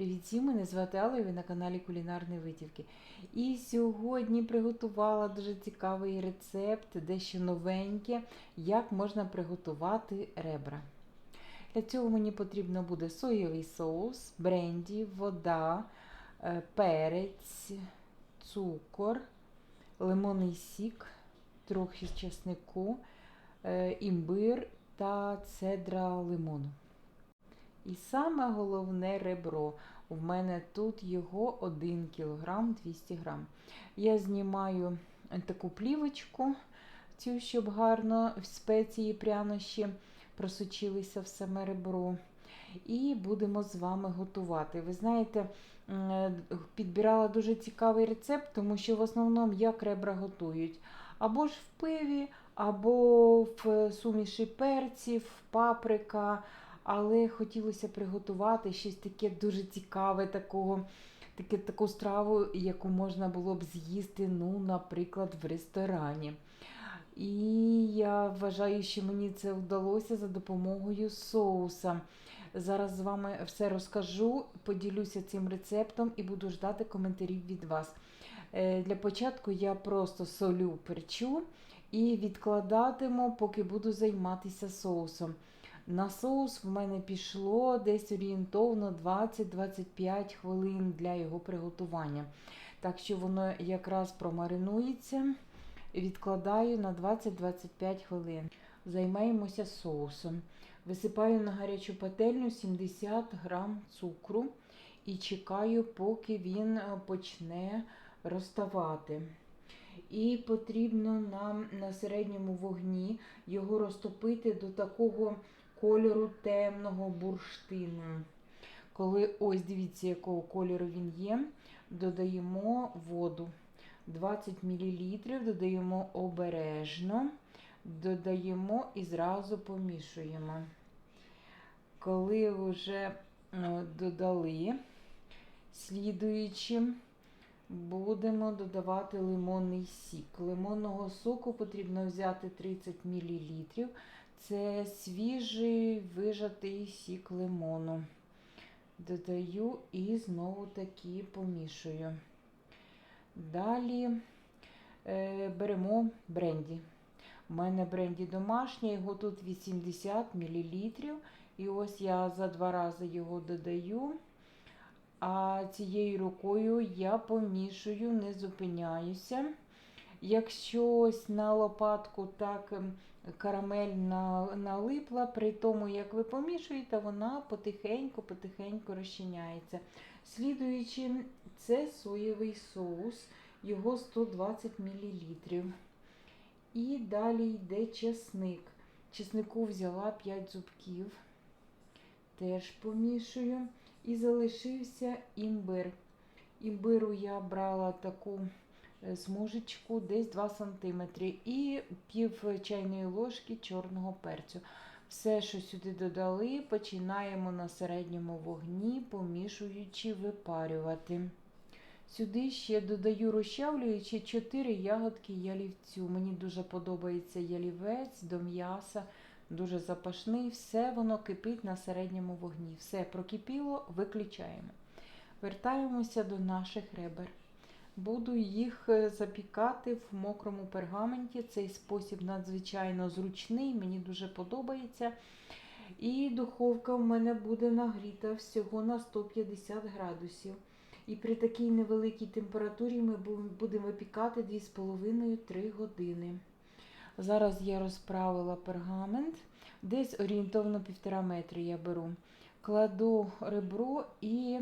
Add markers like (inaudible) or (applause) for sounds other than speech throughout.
Привіт всім, мене звати Алла, і ви на каналі Кулінарні Витівки. І сьогодні приготувала дуже цікавий рецепт, дещо новеньке, як можна приготувати ребра. Для цього мені потрібно буде соєвий соус, бренді, вода, е, перець, цукор, лимонний сік, трохи чеснику, е, імбир та цедра лимону. І саме головне ребро. У мене тут його 1 кг 200 г. Я знімаю таку плівочку, цю, щоб гарно в спеції прянощі просочилися в саме ребро. І будемо з вами готувати. Ви знаєте, підбирала дуже цікавий рецепт, тому що в основному як ребра готують. Або ж в пиві, або в суміші перців, паприка але хотілося приготувати щось таке дуже цікаве, такого, таке, таку страву, яку можна було б з'їсти, ну, наприклад, в ресторані. І я вважаю, що мені це вдалося за допомогою соуса. Зараз з вами все розкажу, поділюся цим рецептом і буду ждати коментарів від вас. Е, для початку я просто солю перчу і відкладатиму, поки буду займатися соусом. На соус в мене пішло десь орієнтовно 20-25 хвилин для його приготування. Так що воно якраз промаринується, відкладаю на 20-25 хвилин. Займаємося соусом. Висипаю на гарячу пательню 70 грам цукру і чекаю, поки він е, почне розставати. І потрібно нам на середньому вогні його розтопити до такого кольору темного бурштину. Коли, ось дивіться, якого кольору він є, додаємо воду. 20 мл, додаємо обережно, додаємо і зразу помішуємо. Коли вже ну, додали, слідуючи, будемо додавати лимонний сік. Лимонного соку потрібно взяти 30 мл. Це свіжий вижатий сік лимону. Додаю і знову таки помішую. Далі е, беремо бренді. У мене бренді домашнє, його тут 80 мл. І ось я за два рази його додаю. А цією рукою я помішую, не зупиняюся. Якщо ось на лопатку так ем, карамель налипла, при тому, як ви помішуєте, вона потихеньку-потихеньку розчиняється. Слідуючи, це соєвий соус, його 120 мл. І далі йде чесник. Чеснику взяла 5 зубків, теж помішую. І залишився імбир. Імбиру я брала таку смужечку десь 2 см і пів чайної ложки чорного перцю. Все, що сюди додали, починаємо на середньому вогні, помішуючи випарювати. Сюди ще додаю розчавлюючи 4 ягодки ялівцю. Мені дуже подобається ялівець до м'яса, дуже запашний. Все воно кипить на середньому вогні. Все прокипіло, виключаємо. Вертаємося до наших ребер. Буду їх е, запікати в мокрому пергаменті. Цей спосіб надзвичайно зручний, мені дуже подобається. І духовка в мене буде нагріта всього на 150 градусів. І при такій невеликій температурі ми будемо випікати 2,5-3 години. Зараз я розправила пергамент, десь орієнтовно 1,5 метри я беру. Кладу ребро і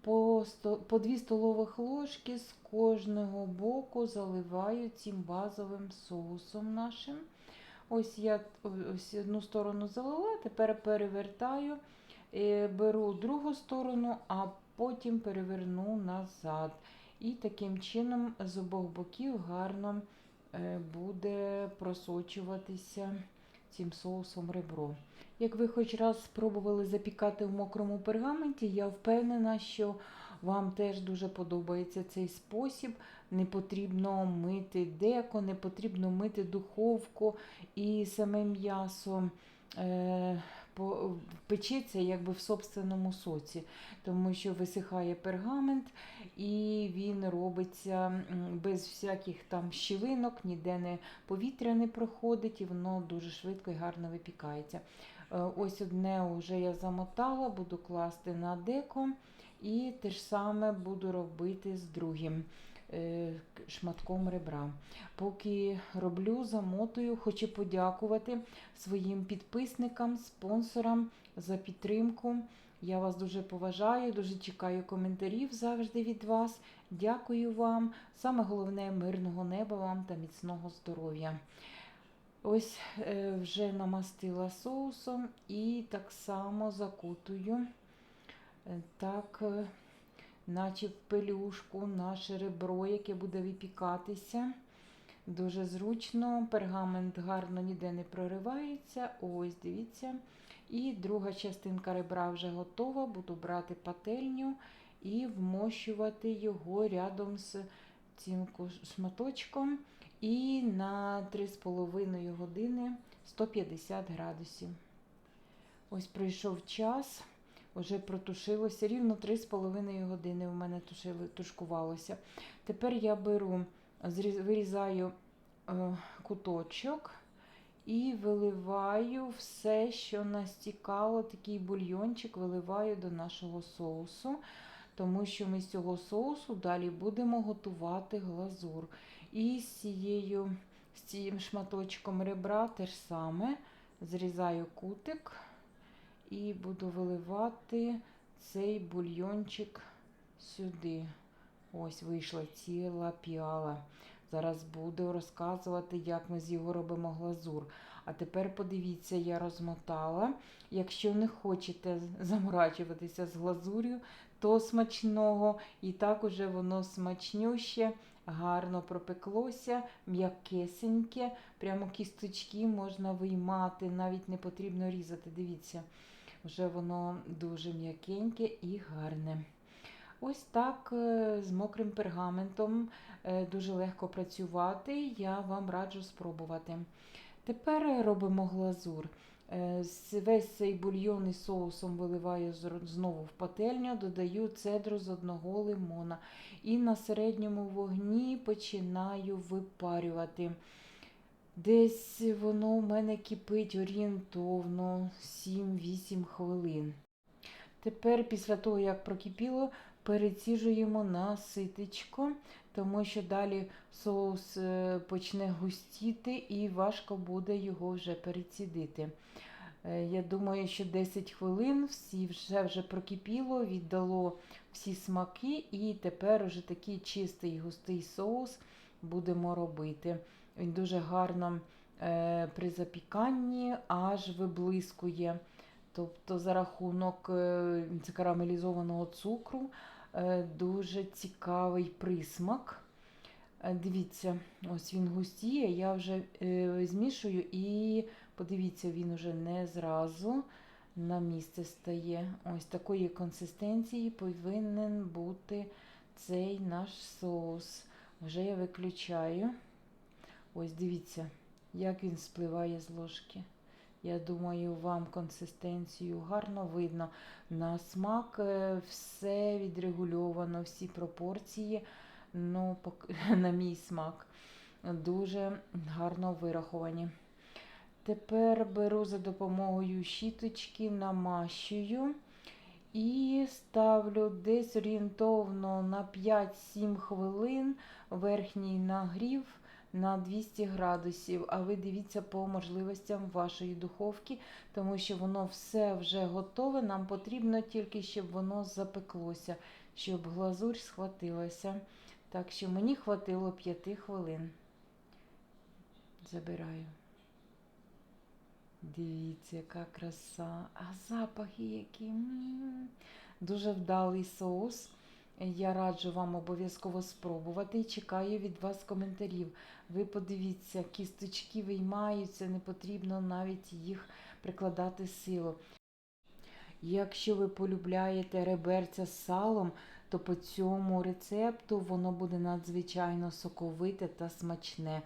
по по 2 столових ложки з кожного боку заливаю цим базовим соусом нашим. Ось я ось одну сторону залила, тепер перевертаю, е, беру другу сторону, а потім переверну назад. І таким чином з обох боків гарно е, буде просочуватися цим соусом ребро. Як ви хоч раз спробували запікати в мокрому пергаменті, я впевнена, що вам теж дуже подобається цей спосіб. Не потрібно мити деко, не потрібно мити духовку і саме м'ясо е, печеться якби в собственному соці, тому що висихає пергамент і він робиться без всяких там щілинок, ніде не повітря не проходить, і воно дуже швидко і гарно випікається. Е, Ось одне вже я замотала, буду класти на деко, і те ж саме буду робити з другим е, шматком ребра. Поки роблю, замотую, хочу подякувати своїм підписникам, спонсорам за підтримку. Я вас дуже поважаю, дуже чекаю коментарів завжди від вас. Дякую вам. Саме головне мирного неба вам та міцного здоров'я. Ось е, вже намастила соусом і так само закутую, так, е, наче в пелюшку, наше ребро, яке буде випікатися. Дуже зручно, пергамент гарно ніде не проривається. Ось, дивіться. І друга частинка ребра вже готова. Буду брати пательню і вмощувати його рядом з цим шматочком. І на 3,5 години 150 градусів. Ось пройшов час, вже протушилося. Рівно 3,5 години у мене тушили, тушкувалося. Тепер я беру, вирізаю е, куточок і виливаю все, що настікало, такий бульйончик виливаю до нашого соусу, тому що ми з цього соусу далі будемо готувати глазур. І з цією, з цим шматочком ребра те ж саме зрізаю кутик і буду виливати цей бульйончик сюди. Ось вийшла ціла піала. Зараз буду розказувати, як ми з його робимо глазур. А тепер подивіться, я розмотала. Якщо не хочете заморачуватися з глазур'ю, то смачного. І так уже воно смачнюще, гарно пропеклося, м'якесеньке. Прямо кісточки можна виймати, навіть не потрібно різати. Дивіться, вже воно дуже м'якеньке і гарне. Ось так е, з мокрим пергаментом е, дуже легко працювати. Я вам раджу спробувати. Тепер робимо глазур. Е, Весь цей бульйон із соусом виливаю знову в пательню, додаю цедру з одного лимона і на середньому вогні починаю випарювати. Десь воно у мене кипить орієнтовно 7-8 хвилин. Тепер, після того, як прокипіло, переціжуємо на ситечко, тому що далі соус е, почне густіти і важко буде його вже перецідити. Е, Я думаю, що 10 хвилин всі вже, вже прокипіло, віддало всі смаки, і тепер уже такий чистий густий соус будемо робити. Він дуже гарно е, при запіканні аж виблискує. Тобто за рахунок е, карамелізованого цукру е, дуже цікавий присмак. Дивіться, ось він густіє, я вже змішую і подивіться, він уже не зразу на місце стає. Ось такої консистенції повинен бути цей наш соус. Вже я виключаю. Ось дивіться, як він спливає з ложки. Я думаю, вам консистенцію гарно видно. На смак е, все відрегульовано, всі пропорції, ну, (laughs) на мій смак, дуже гарно вираховані. Тепер беру за допомогою щіточки, намащую і ставлю десь орієнтовно на 5-7 хвилин верхній нагрів на 200 градусів. А ви дивіться по можливостям вашої духовки, тому що воно все вже готове. Нам потрібно тільки, щоб воно запеклося, щоб глазурь схватилася. Так що мені хватило 5 хвилин. Забираю. Дивіться, яка краса. А запахи які. м. Дуже вдалий соус. Я раджу вам обов'язково спробувати і чекаю від вас коментарів. Ви подивіться, кісточки виймаються, не потрібно навіть їх прикладати силу. Якщо ви полюбляєте реберця з салом, то по цьому рецепту воно буде надзвичайно соковите та смачне.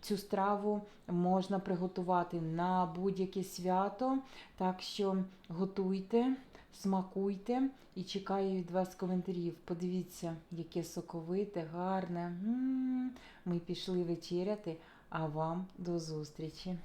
Цю страву можна приготувати на будь-яке свято, так що готуйте, смакуйте і чекаю від вас коментарів. Подивіться, яке соковите, гарне. М, Ми пішли вечеряти, а вам до зустрічі!